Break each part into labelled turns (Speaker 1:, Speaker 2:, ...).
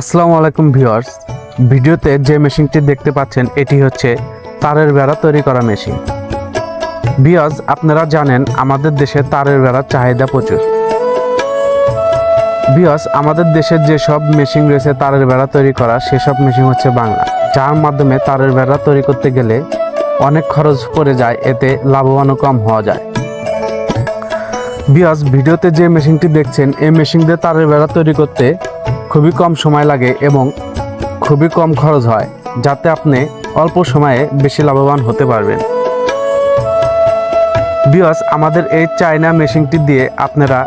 Speaker 1: আসসালামু আলাইকুম ভিউয়ার্স। ভিডিওতে যে মেশিনটি দেখতে পাচ্ছেন, এটি হচ্ছে তারের বেড়া তৈরি করা মেশিন। ভিউয়ার্স, আপনারা জানেন আমাদের দেশে তারের বেড়ার চাহিদা প্রচুর। ভিউয়ার্স, আমাদের দেশের যেসব মেশিন রয়েছে তারের বেড়া তৈরি করা, সেসব মেশিন হচ্ছে বাংলা। যার মাধ্যমে তারের বেড়া তৈরি করতে গেলে অনেক খরচ পড়ে যায়, এতে লাভবানও কম হওয়া যায়। বিয়াস ভিডিওতে যে মেশিনটি দেখছেন, এই মেশিন দিয়ে তারের বেড়া তৈরি করতে খুবই কম সময় লাগে এবং খুবই কম খরচ হয়, যাতে আপনি অল্প সময়ে বেশি লাভবান হতে পারবেন। বিয়াস আমাদের এই চায়না মেশিনটি দিয়ে আপনারা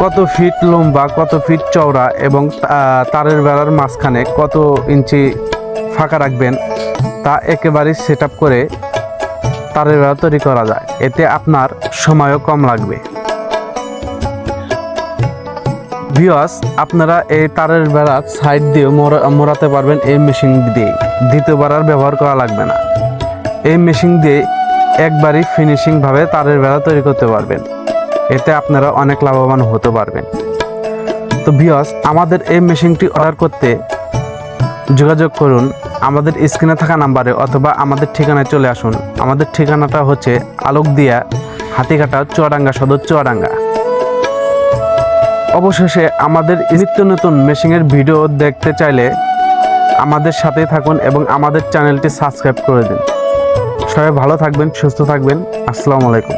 Speaker 1: কত ফিট লম্বা, কত ফিট চওড়া এবং তারের বেড়ার মাঝখানে কত ইঞ্চি ফাঁকা রাখবেন, তা একেবারেই সেট করে তারের বেড়া তৈরি করা যায়। এতে আপনার সময়ও কম লাগবে। ভিওয়াস আপনারা এই তারের বেড়া সাইড দিয়ে মোড়া- মোড়াতে পারবেন এই মেশিন দিয়ে। দ্বিতীয়বার আর ব্যবহার করা লাগবে না। এই মেশিন দিয়ে একবারই ফিনিশিংভাবে তারের বেড়া তৈরি করতে পারবেন। এতে আপনারা অনেক লাভবান হতে পারবেন। তো ভিওয়াস আমাদের এই মেশিনটি অর্ডার করতে যোগাযোগ করুন। আমাদের স্ক্রিনে থাকা নাম্বারে অথবা আমাদের ঠিকানায় চলে আসুন। আমাদের ঠিকানাটা হচ্ছে আলোকদিয়া, হাতিঘাটা, চুয়াডাঙ্গা, সদর চুয়াডাঙ্গা। অবশেষে আমাদের নিত্য নতুন মেশিনের ভিডিও দেখতে চাইলে আমাদের সাথেই থাকুন এবং আমাদের চ্যানেলটি সাবস্ক্রাইব করে দিন। সবাই ভালো থাকবেন, সুস্থ থাকবেন। আসসালামু আলাইকুম।